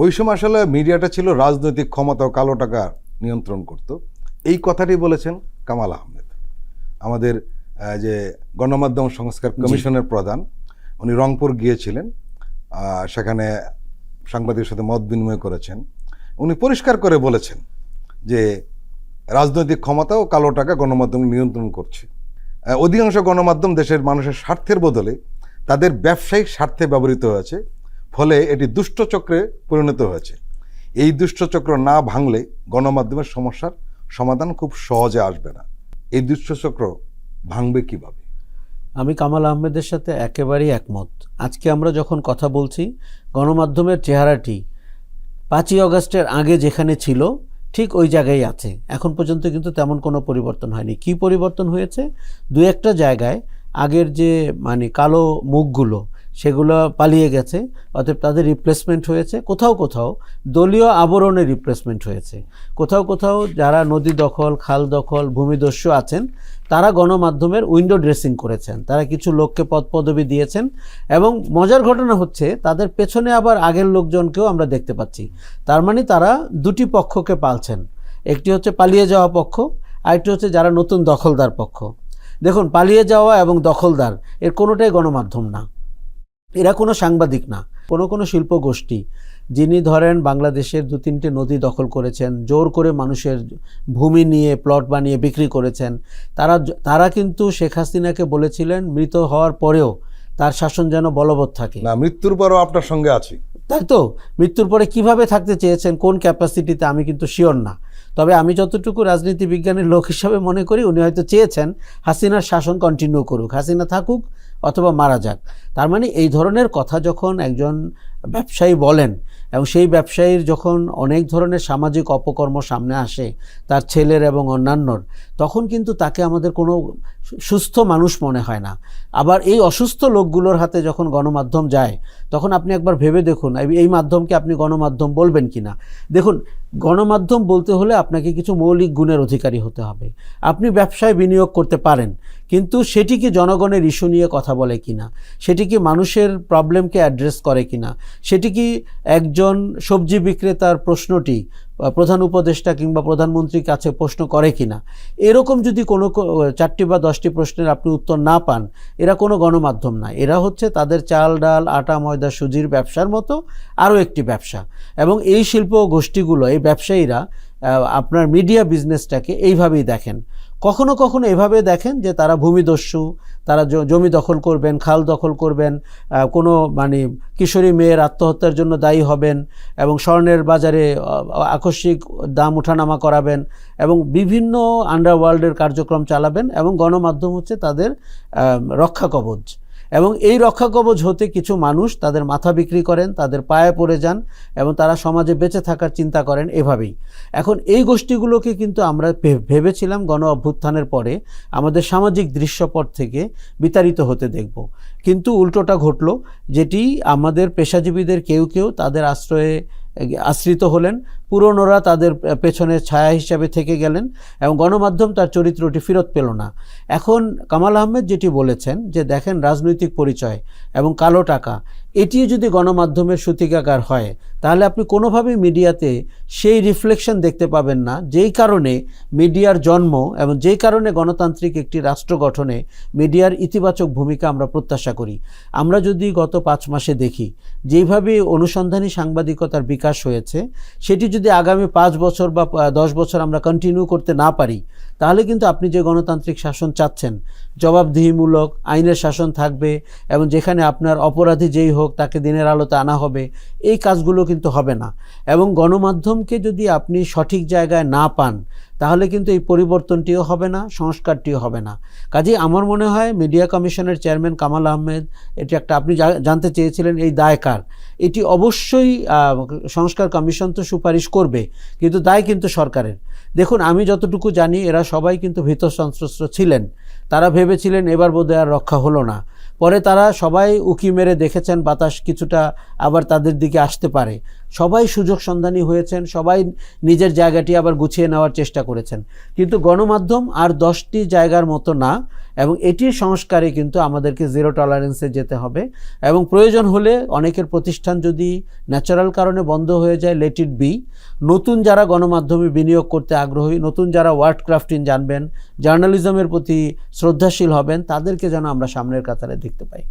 ওই সময় আসলে মিডিয়াটা ছিল রাজনৈতিক ক্ষমতা ও কালো টাকা নিয়ন্ত্রণ করত। এই কথাটি বলেছেন কামাল আহমেদ। আমাদের যে গণমাধ্যম সংস্কার কমিশনের প্রধান উনি রংপুর গিয়েছিলেন সেখানে সাংবাদিকের সাথে মত বিনিময় করেছেন। উনি পরিষ্কার করে বলেছেন যে রাজনৈতিক ক্ষমতা ও কালো টাকা গণমাধ্যম নিয়ন্ত্রণ করছে। অধিকাংশ গণমাধ্যম দেশের মানুষের স্বার্থের বদলে তাদের ব্যবসায়িক স্বার্থে ব্যবহৃত হয়েছে। ফলে এটি দুষ্টচক্রে পরিণত হয়েছে। এই দুষ্টচক্র না ভাঙলে গণমাধ্যমের সমস্যার সমাধান খুব সহজে আসবে না। এই দুষ্টচক্র ভাঙবে কীভাবে? আমি কামাল আহমেদের সাথে একেবারেই একমত। আজকে আমরা যখন কথা বলছি, গণমাধ্যমের চেহারাটি পাঁচই অগস্টের আগে যেখানে ছিল, ঠিক ওই জায়গায় আছে। এখন পর্যন্ত কিন্তু তেমন কোনো পরিবর্তন হয়নি। কি পরিবর্তন হয়েছে? দু একটা জায়গায় আগের যে মানে কালো মুখগুলো সেগুলো পালিয়ে গেছে, অতএব তাদের রিপ্লেসমেন্ট হয়েছে। কোথাও কোথাও দলীয় আবরণে রিপ্লেসমেন্ট হয়েছে। কোথাও কোথাও যারা নদী দখল, খাল দখল, ভূমিদস্যু আছেন, তারা গণমাধ্যমের উইন্ডো ড্রেসিং করেছেন। তারা কিছু লোককে পদ পদবি দিয়েছেন এবং মজার ঘটনা হচ্ছে, তাদের পেছনে আবার আগের লোকজনকেও আমরা দেখতে পাচ্ছি। তার মানে তারা দুটি পক্ষকে পালছেন। একটি হচ্ছে পালিয়ে যাওয়া পক্ষ, আরেকটি হচ্ছে যারা নতুন দখলদার পক্ষ। দেখুন, পালিয়ে যাওয়া এবং দখলদার, এর কোনোটাই গণমাধ্যম না। এরা কোনো সাংবাদিক না কোনো কোনো শিল্প গোষ্ঠী যিনি ধরেন বাংলাদেশের দু তিনটে নদী দখল করেছেন জোর করে মানুষের ভূমি নিয়ে প্লট বানিয়ে বিক্রি করেছেন তারা তারা কিন্তু শেখ হাসিনাকে বলেছিলেন মৃত হওয়ার পরেও তার শাসন যেন বলবৎ থাকে। না মৃত্যুর পরও আপনার সঙ্গে আছি। তাই তো? মৃত্যুর পরে কীভাবে থাকতে চেয়েছেন কোন ক্যাপাসিটিতে আমি কিন্তু শিওর না। তবে আমি যতটুকু রাজনীতি বিজ্ঞানের লোক হিসাবে মনে করি উনি হয়তো চেয়েছেন হাসিনার শাসন কন্টিনিউ করুক। হাসিনা থাকুক অথবা মারা যাক। তার মানে এই ধরনের কথা যখন একজন ব্যবসায়ী বলেন এবং সেই ব্যবসায়ীর যখন অনেক ধরনের সামাজিক অপকর্ম সামনে আসে, তার ছেলের এবং অন্যান্যর, তখন কিন্তু তাকে আমাদের কোনো সুস্থ মানুষ মনে হয় না। আবার এই অসুস্থ লোকগুলোর হাতে যখন গণমাধ্যম যায়, তখন আপনি একবার ভেবে দেখুন, এই- মাধ্যমকে আপনি গণমাধ্যম বলবেন কি না দেখুন গণমাধ্যম বলতে হলে আপনাকে কিছু মৌলিক গুণের অধিকারী হতে হবে। আপনি ব্যবসায় বিনিয়োগ করতে পারেন, কিন্তু সেটি কি জনগণের ইস্যু নিয়ে কথা বলে কিনা? সেটি কি মানুষের প্রবলেমকে অ্যাড্রেস করে কিনা? সেটি কি একজন সবজি বিক্রেতার প্রশ্নটি প্রধান উপদেষ্টা কিংবা প্রধানমন্ত্রীর কাছে প্রশ্ন করে কিনা। এরকম যদি কোনো চারটি বা দশটি প্রশ্নের আপনি উত্তর না পান, এরা কোনো গণমাধ্যম না এরা হচ্ছে তাদের চাল, ডাল, আটা, ময়দা, সুজির ব্যবসার মতো আরও একটি ব্যবসা। এবং এই শিল্প গোষ্ঠীগুলো, এই ব্যবসায়ীরা আপনার মিডিয়া বিজনেসটাকে এইভাবেই দেখেন। কখনো কখনো এভাবে দেখেন যে তারা ভূমিদস্যু, তারা জমি দখল করবেন, খাল দখল করবেন কোনো মানে কিশোরী মেয়ের আত্মহত্যার জন্য দায়ী হবেন এবং স্বর্ণের বাজারে আকস্মিক দাম ওঠানামা করাবেন এবং বিভিন্ন আন্ডারওয়ার্ল্ডের কার্যক্রম চালাবেন এবং গণমাধ্যম হচ্ছে তাদের রক্ষা কবচ এবং এই রক্ষা কবচ হতে কিছু মানুষ তাদের মাথা বিক্রি করেন, তাদের পায়ে পড়ে যান এবং তারা সমাজে বেঁচে থাকার চিন্তা করেন এভাবেই। এখন এই গোষ্ঠীগুলোকে কিন্তু আমরা ভেবেছিলাম গণ অভ্যুত্থানের পরে আমাদের সামাজিক দৃশ্যপট থেকে বিতাড়িত হতে দেখব। কিন্তু উল্টোটা ঘটল, যেটি আমাদের পেশাজীবীদের কেউ কেউ তাদের আশ্রয়ে আশ্রিত হলেন। পুরনোরা তাদের পেছনে ছায়া হিসাবে থেকে গেলেন এবং গণমাধ্যম তার চরিত্রটি ফেরত পেল না। এখন কামাল আহমেদ যেটি বলেছেন যে, দেখেন রাজনৈতিক পরিচয় এবং কালো টাকা। এটিও যদি গণমাধ্যমের সূতিকাগার হয়, তাহলে আপনি কোনোভাবেই মিডিয়াতে সেই রিফ্লেকশন দেখতে পাবেন না, যেই কারণে মিডিয়ার জন্ম এবং যেই কারণে গণতান্ত্রিক একটি রাষ্ট্র গঠনে মিডিয়ার ইতিবাচক ভূমিকা আমরা প্রত্যাশা করি। আমরা যদি গত পাঁচ মাসে দেখি, যেইভাবে অনুসন্ধানী সাংবাদিকতার বিকাশ হয়েছে, সেটি যদি আগামী পাঁচ বছর বা দশ বছর আমরা কন্টিনিউ করতে না পারি তাহলে কিন্তু আপনি যে গণতান্ত্রিক শাসন চাচ্ছেন, জবাবদিহিমূলক, আইনের শাসন থাকবে এবং যেখানে আপনার অপরাধী যেই হোক তাকে দিনের আলোতে আনা হবে, এই কাজগুলো কিন্তু হবে না। এবং গণমাধ্যমকে যদি আপনি সঠিক জায়গায় না পান তাহলে কিন্তু এই পরিবর্তনটিও হবে না, সংস্কারটিও হবে না। কাজেই আমার মনে হয় মিডিয়া কমিশনের চেয়ারম্যান কামাল আহমেদ, এটি একটা আপনি জানতে চেয়েছিলেন এই দায় কার? এটি অবশ্যই সংস্কার কমিশন তো সুপারিশ করবে, কিন্তু দায় কিন্তু সরকারের। দেখুন, আমি যতটুকু জানি, এরা সবাই কিন্তু ভীত সন্ত্রস্ত ছিলেন। তারা ভেবেছিলেন এবার বোধহয় আর রক্ষা হলো না। পরে তারা সবাই উকি মেরে দেখেছেন বাতাস কিছুটা আবার তাদের দিকে আসতে পারে। সবাই সুযোগ সন্ধানী হয়েছেন, সবাই নিজের জায়গাটি আবার গুছিয়ে নেওয়ার চেষ্টা করেছেন। কিন্তু গণমাধ্যম আর দশটি জায়গার মতো না, এবং এটির সংস্কারে কিন্তু আমাদেরকে জিরো টলারেন্সে যেতে হবে। এবং প্রয়োজন হলে অনেকের প্রতিষ্ঠান যদি ন্যাচারাল কারণে বন্ধ হয়ে যায় লেট ইট বি নতুন যারা গণমাধ্যমে বিনিয়োগ করতে আগ্রহী, নতুন যারা ওয়ার্ড ক্রাফটিং জানবেন জার্নালিজমের প্রতি শ্রদ্ধাশীল হবেন, তাদেরকে যেন আমরা সামনের কাতারে দেখতে পাই।